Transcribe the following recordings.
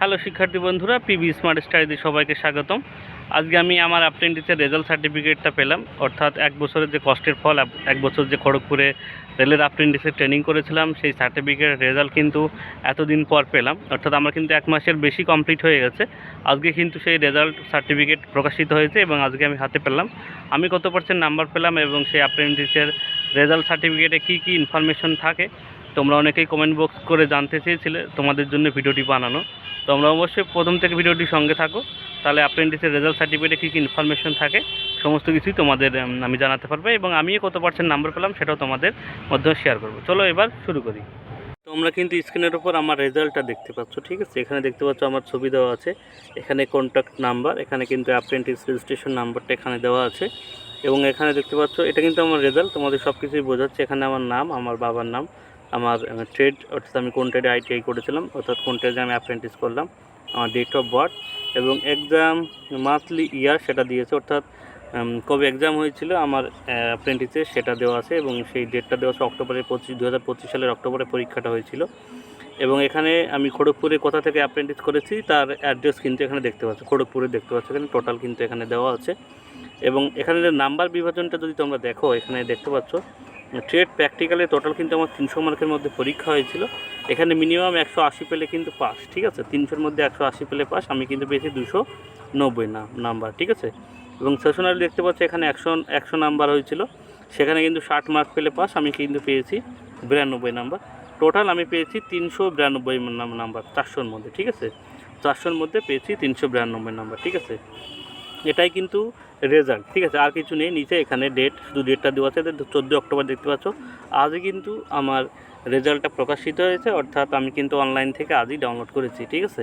Hello শিক্ষার্থী বন্ধুরা PB smart স্টাডিতে সবাইকে স্বাগতম। আজকে আমি আমার অ্যাপ্রেন্টিসের রেজাল্ট সার্টিফিকেটটা পেলাম। অর্থাৎ এক বছরের যে কষ্টের ফল এক বছর যে খড়গপুরে রেলের অ্যাপ্রেন্টিসের ট্রেনিং করেছিলাম, সেই সার্টিফিকেট রেজাল্ট কিন্তু এতদিন পর পেলাম। অর্থাৎ আমার কিন্তু এক মাসের বেশি কমপ্লিট হয়ে গেছে। আজকে কিন্তু সেই রেজাল্ট সার্টিফিকেট প্রকাশিত হয়েছে এবং আজকে আমি হাতে পেলাম। আমি কত পার্সেন্ট নাম্বার পেলাম এবং সেই অ্যাপ্রেন্টিসের রেজাল্ট সার্টিফিকেটে কী কী ইনফরমেশন থাকে, তোমরা অনেকেই কমেন্ট বক্স করে জানতে চেয়েছিলে। তোমাদের জন্য ভিডিওটি বানানো। তোমরা অবশ্যই প্রথম থেকে ভিডিওটি সঙ্গে থাকো। তাহলে অ্যাপ্রেন্টিসের রেজাল্ট সার্টিফিকেটে কী কী ইনফরমেশন থাকে, সমস্ত কিছুই তোমাদের আমি জানাতে পারব এবং আমিও কত পার্সেন্ট নাম্বার পেলাম সেটাও তোমাদের মধ্যে শেয়ার করব। চলো এবার শুরু করি। তোমরা কিন্তু স্ক্রিনের উপর আমার রেজাল্টটা দেখতে পাচ্ছ, ঠিক আছে? এখানে দেখতে পাচ্ছ আমার ছবি দেওয়া আছে, এখানে কন্ট্যাক্ট নাম্বার এখানে কিন্তু অ্যাপ্রেন্টিস রেজিস্ট্রেশন নাম্বারটা এখানে দেওয়া আছে এবং এখানে দেখতে পাচ্ছ, এটা কিন্তু আমার রেজাল্ট তোমাদের সব কিছুই বোঝাচ্ছে। এখানে আমার নাম, আমার বাবার নাম আমার ট্রেড অর্থাৎ আমি কোন ট্রেডে আইটিআই করেছিলাম, অর্থাৎ কোন ট্রেডে আমি অ্যাপ্রেন্টিস করলাম, আমার ডেট অফ বার্থ এবং এক্সাম মান্থলি ইয়ার সেটা দিয়েছে, অর্থাৎ কবে এক্সাম হয়েছিল আমার অ্যাপ্রেন্টিসে সেটা দেওয়া আছে এবং সেই ডেটটা দেওয়া আছে অক্টোবরের পঁচিশ দু পঁচিশ সালের অক্টোবরে পরীক্ষাটা হয়েছিল। এবং এখানে আমি খড়গপুরে কোথা থেকে অ্যাপ্রেন্টিস করেছি, তার অ্যাড্রেস কিন্তু এখানে দেখতে পাচ্ছ, খড়গপুরে দেখতে পাচ্ছ, এখানে টোটাল কিন্তু এখানে দেওয়া আছে। এবং এখানে নাম্বার বিভাজনটা যদি তোমরা দেখো, এখানে দেখতে পাচ্ছ ট্রেড প্র্যাকটিক্যালে টোটাল কিন্তু আমার তিনশো মার্কের মধ্যে পরীক্ষা হয়েছিল। এখানে মিনিমাম একশো আশি পেলে কিন্তু পাস ঠিক আছে? তিনশোর মধ্যে একশো আশি পেলে পাস আমি কিন্তু পেয়েছি দুশো নব্বই নাম্বার ঠিক আছে? এবং সেশনারি দেখতে পাচ্ছি এখানে একশো একশো নাম্বার হয়েছিল। সেখানে কিন্তু ষাট মার্ক পেলে পাস আমি কিন্তু পেয়েছি বিরানব্বই নাম্বার টোটাল আমি পেয়েছি তিনশো বিরানব্বই নাম্বার চারশোর মধ্যে, ঠিক আছে? চারশোর মধ্যে পেয়েছি তিনশো বিরানব্বই নাম্বার ঠিক আছে? এটাই কিন্তু রেজাল্ট ঠিক আছে? আর কিছু নেই, নিচে এখানে ডেট শুধু ডেটটা দেওয়া আছে চোদ্দোই অক্টোবর দেখতে পাচ্ছ। আজই কিন্তু আমার রেজাল্টটা প্রকাশিত হয়েছে, অর্থাৎ আমি কিন্তু অনলাইন থেকে আজই ডাউনলোড করেছি, ঠিক আছে?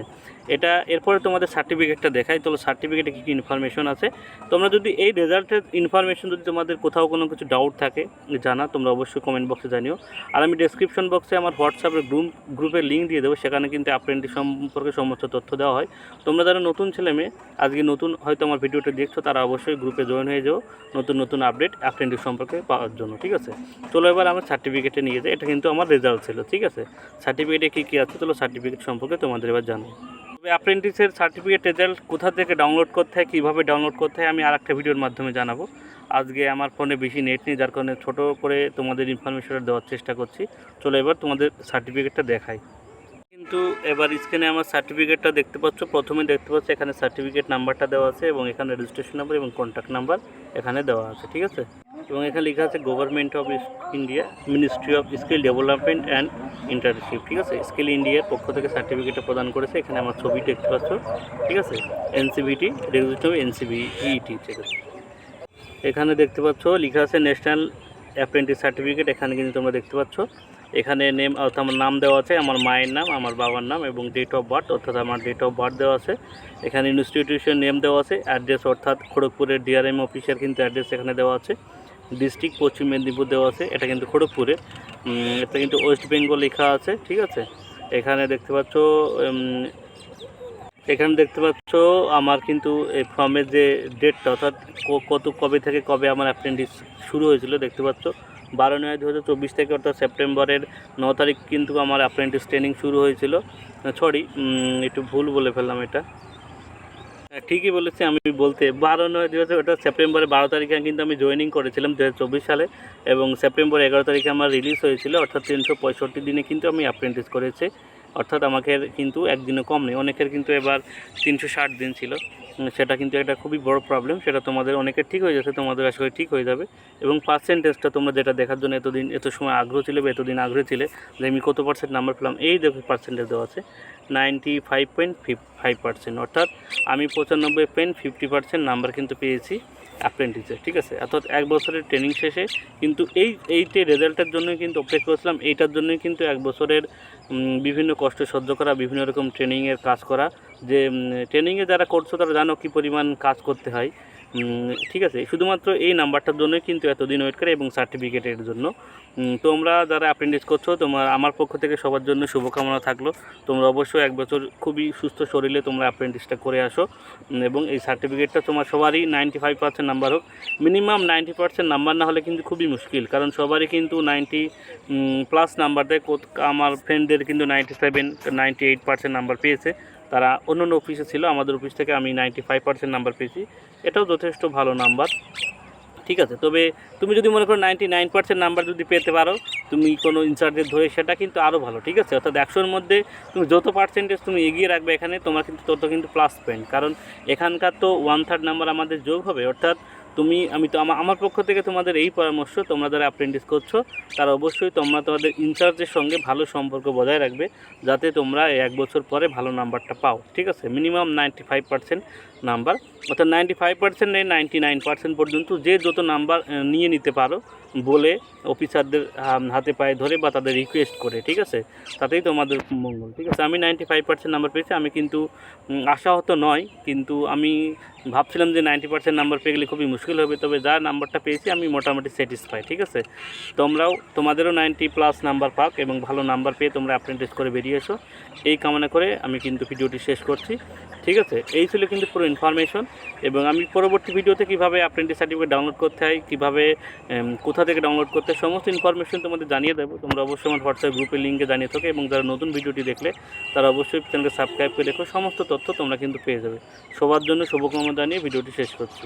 এটা এরপরে তোমাদের সার্টিফিকেটটা দেখাই তো সার্টিফিকেটে কী কী ইনফরমেশন আছে? তোমরা যদি এই রেজাল্টের ইনফরমেশন যদি তোমাদের কোথাও কোনো কিছু ডাউট থাকে, জানা, তোমরা অবশ্যই কমেন্ট বক্সে জানিও। আর আমি ডেসক্রিপশন বক্সে আমার হোয়াটসঅ্যাপের গ্রুপ গ্রুপের লিঙ্ক দিয়ে দেবো, সেখানে কিন্তু অ্যাপ্রেন্টিস সম্পর্কে সমস্ত তথ্য দেওয়া হয়। তোমরা যারা নতুন ছেলে মেয়ে, আজকে নতুন হয়তো আমার ভিডিওটা দেখছ, তারা অবশ্যই গ্রুপে জয়েন হয়ে যাও, নতুন নতুন আপডেট অ্যাপ্রেন্টিস সম্পর্কে পাওয়ার জন্য, ঠিক আছে? চলো এবার আমার সার্টিফিকেটে নিয়ে যাই, এটা কিন্তু আমার রেজাল্ট ছিল, ঠিক আছে? সার্টিফিকেটে কী কী আছে চলো সার্টিফিকেট সম্পর্কে তোমাদের এবার জানো তবে অ্যাপ্রেন্টিসের সার্টিফিকেট রেজাল্ট কোথা থেকে ডাউনলোড করতে হয়, কীভাবে ডাউনলোড করতে হয়, আমি আর একটা ভিডিওর মাধ্যমে জানাব। আজকে আমার ফোনে বেশি নেট নেই, যার কারণে ছোটো করে তোমাদের ইনফরমেশনটা দেওয়ার চেষ্টা করছি। চলো এবার তোমাদের সার্টিফিকেটটা দেখাই। কিন্তু এবার স্ক্রিনে আমার সার্টিফিকেটটা দেখতে পাচ্ছ, প্রথমে দেখতে পাচ্ছ এখানে সার্টিফিকেট নাম্বারটা দেওয়া আছে এবং এখানে রেজিস্ট্রেশন নাম্বার এবং কন্ট্যাক্ট নাম্বার এখানে দেওয়া আছে, ঠিক আছে? এবং এখানে লেখা আছে government of India ministry of skill development and internship ঠিক আছে? স্কিল ইন্ডিয়ার পক্ষ থেকে সার্টিফিকেটটা প্রদান করেছে। এখানে আমার ছবি দেখতে পাচ্ছ, ঠিক আছে? এনসিবিটি রেজিস্ট্রেশন এনসিবিইটি ঠিক আছে? এখানে দেখতে পাচ্ছ, লেখা আছে ন্যাশনাল অ্যাপ্রেন্টিস সার্টিফিকেট এখানে কিন্তু তোমরা দেখতে পাচ্ছ। এখানে নেম অর্থাৎ আমার নাম দেওয়া আছে, আমার মায়ের নাম, আমার বাবার নাম এবং ডেট অফ বার্থ অর্থাৎ আমার ডেট অফ বার্থ দেওয়া আছে। এখানে ইনস্টিটিউশন নেম দেওয়া আছে অ্যাড্রেস অর্থাৎ খড়গপুরের ডিআরএম অফিসের কিন্তু অ্যাড্রেস এখানে দেওয়া আছে। ডিস্ট্রিক্ট, পশ্চিম মেদিনীপুর দেওয়া আছে, এটা কিন্তু খড়গপুরে। এটা কিন্তু ওয়েস্ট বেঙ্গল লেখা আছে, ঠিক আছে? এখানে দেখতে পাচ্ছ এখানে দেখতে পাচ্ছ আমার কিন্তু এই ফর্মের যে ডেটটা অর্থাৎ কত, কবে থেকে কবে আমার অ্যাপ্রেন্টিস শুরু হয়েছিল, দেখতে পাচ্ছ? বারো নয় দু হাজার চব্বিশ থেকে অর্থাৎ সেপ্টেম্বরের ন তারিখ কিন্তু আমার অ্যাপ্রেন্টিস ট্রেনিং শুরু হয়েছিল। সরি একটু ভুল বলে ফেললাম এটা। ঠিকই বলেছি, আমি বলতে বারো, নয় দু ওটা সেপ্টেম্বরের বারো তারিখে কিন্তু আমি জয়েনিং করেছিলাম দু হাজার চব্বিশ সালে এবং সেপ্টেম্বর এগারো তারিখে আমার রিলিজ হয়েছিল, অর্থাৎ তিনশো পঁয়ষট্টি দিনে কিন্তু আমি অ্যাপ্রেন্টিস করেছি। অর্থাৎ আমাকে কিন্তু একদিনও কম নেই, অনেকের কিন্তু এবার তিনশো ষাট দিন ছিল। সেটা কিন্তু একটা খুবই বড় প্রবলেম সেটা তোমাদের অনেকের ঠিক হয়ে যাচ্ছে, তোমাদের আসলে ঠিক হয়ে যাবে। এবং পার্সেন্টেজটা তোমরা যেটা দেখার জন্য এতদিন, এত সময় আগ্রহ ছিল বা এতদিন আগ্রহ ছিলে, যে আমি কত পার্সেন্ট নাম্বার পেলাম, এই দেখো পার্সেন্টেজ দেওয়া আছে। Ninety five point five percent অর্থাৎ আমি পঁচানব্বই পয়েন্ট ফিফটি পার্সেন্ট নাম্বার কিন্তু পেয়েছি অ্যাপ্রেন্টিসে ঠিক আছে? অর্থাৎ এক বছরের ট্রেনিং শেষে কিন্তু এই এইটে রেজাল্টের জন্যই কিন্তু অপেক্ষা করেছিলাম, এইটার জন্যই কিন্তু এক বছরের বিভিন্ন কষ্ট সহ্য করা, বিভিন্ন রকম ট্রেনিংয়ের কাজ করা যে ট্রেনিংয়ে যারা করছ তারা জানো কী পরিমাণ কাজ করতে হয়। ঠিক আছে, শুধুমাত্র এই নাম্বারটার জন্যই কিন্তু এতদিন ওয়েট করে এবং সার্টিফিকেটের জন্য। তোমরা যারা অ্যাপ্রেন্টিস করছ, তোমার, আমার পক্ষ থেকে সবার জন্য শুভকামনা থাকল। তোমরা অবশ্যই এক বছর খুবই সুস্থ শরীরে তোমরা অ্যাপ্রেন্টিসটা করে আসো। এবং এই সার্টিফিকেটটা তোমার সবারই নাইনটি ফাইভ পার্সেন্ট নাম্বার হোক। মিনিমাম নাইনটি পার্সেন্ট নাম্বার না হলে কিন্তু খুবই মুশকিল, কারণ সবারই কিন্তু নাইনটি প্লাস নাম্বার দেয়। আমার ফ্রেন্ডদের কিন্তু ninety seven ninety eight percent number পেয়েছে। তারা অন্য অন্য অফিসে ছিল, আমাদের অফিস থেকে আমি নাইনটি ফাইভ পার্সেন্ট নাম্বার পেয়েছি। এটাও যথেষ্ট ভালো নাম্বার ঠিক আছে, তবে তুমি যদি মনে করো নাইনটি নাইন পার্সেন্ট নাম্বার যদি পেতে পারো, তুমি কোনো ইনচার্জের ধরে সেটা কিন্তু আরও ভালো, ঠিক আছে? অর্থাৎ একশোর মধ্যে তুমি যত পার্সেন্টেজ তুমি এগিয়ে রাখবে এখানে, তোমার কিন্তু তত কিন্তু প্লাস পয়েন্ট কারণ এখানকার তো ওয়ান থার্ড নাম্বার আমাদের যোগ হবে, অর্থাৎ তুমি, আমি তো আমার পক্ষ থেকে তোমাদের এই পরামর্শ, তোমরা যারা অ্যাপ্রেন্টিস করছ, তারা অবশ্যই তোমরা তোমাদের ইনচার্জের সঙ্গে ভালো সম্পর্ক বজায় রাখবে, যাতে তোমরা এক বছর পরে ভালো নাম্বারটা পাও, ঠিক আছে? Minimum ninety five percent number, অর্থাৎ নাইনটি ফাইভ পার্সেন্ট নেই নাইনটি নাইন পার্সেন্ট পর্যন্ত যে যত নাম্বার নিয়ে নিতে পারো বলে অফিসারদের হাতে পায়ে ধরে বা তাদের রিকোয়েস্ট করে, ঠিক আছে? তাতেই তোমাদের মঙ্গল, ঠিক আছে? আমি নাইনটি ফাইভ পার্সেন্ট নাম্বার পেয়েছি, আমি কিন্তু আশাহত নয়, কিন্তু আমি ভাবছিলাম যে নাইনটি পার্সেন্ট নাম্বার পেয়ে গেলে খুবই মুশকিল হবে, তবে যা নাম্বারটা পেয়েছি আমি মোটামুটি স্যাটিসফাই ঠিক আছে? তোমরাও, তোমাদেরও নাইনটি প্লাস নাম্বার পাক এবং ভালো নাম্বার পেয়ে তোমরা অ্যাপ্রেন্টিস করে বেরিয়ে এসো। এই কামনা করে আমি কিন্তু ভিডিওটি শেষ করছি, ঠিক আছে? এই ছিল কিন্তু পুরো ইনফরমেশন এবং আমি পরবর্তী ভিডিওতে কীভাবে অ্যাপ্রেন্টিস সার্টিফিকেট ডাউনলোড করতে হয়, কীভাবে কোথা থেকে ডাউনলোড করতে হয়, সমস্ত ইনফরমেশন তোমাদের জানিয়ে দেবো। তোমরা অবশ্যই আমার হোয়াটসঅ্যাপ গ্রুপের লিঙ্কে জানিয়ে থাকো এবং যারা নতুন ভিডিওটি দেখলে তারা অবশ্যই চ্যানেলকে সাবস্ক্রাইব করে দেখো সমস্ত তথ্য তোমরা কিন্তু পেয়ে যাবে। সবার জন্য শুভকামনা জানিয়ে ভিডিওটি শেষ করছি।